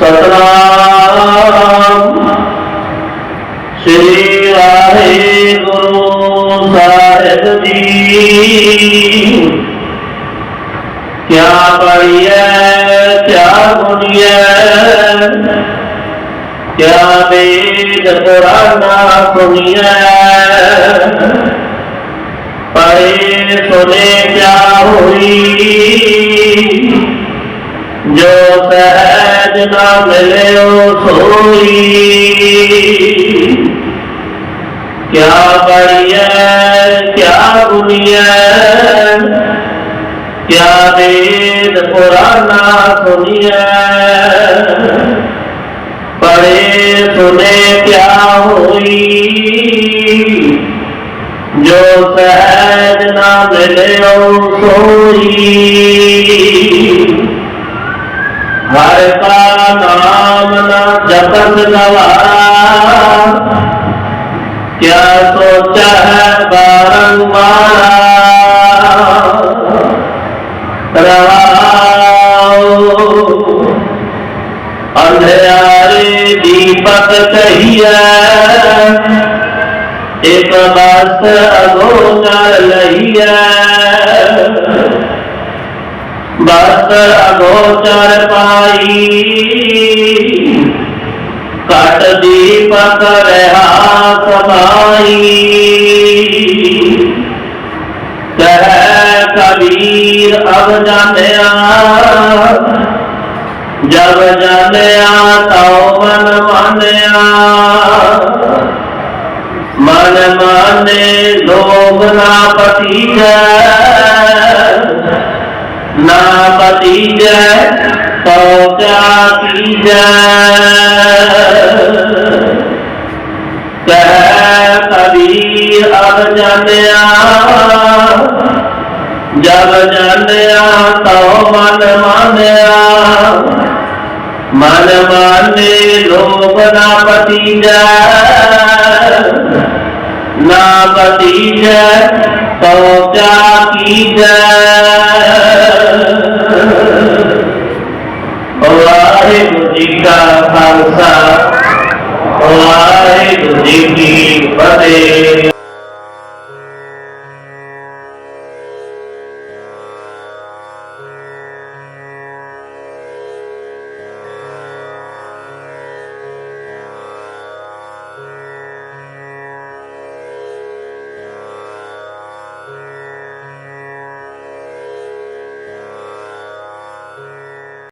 सतराम श्री राधे गुरु साहेब जी। क्या बढ़िया क्या गुड़िया क्या वेद पुराना सुनिया पढ़े, सुने, क्या मिले मिलियो सोई क्या बढ़िया क्या बुनिया क्या वेद पुराना सुनिए पढ़े, सुने क्या हुई, जो सहज ना मिले सोई। हर का नाम न जपत गवारा क्या सोचा है बारंबारा अंधेरे दीपक कहिया एक बात अगोचर लहिया बस अगोचर पा आई कट दीपक रहा समाई। कह कबीर, अब जानिया जब जानिया तो मन मानिया मन माने लोग ना पति जय ना पति जय खौचा कह कभी अब जानिया जब जानिया तो मन मानिया मन माने लोग ना पतीजा ना पतीजा तो क्या कीजा Hare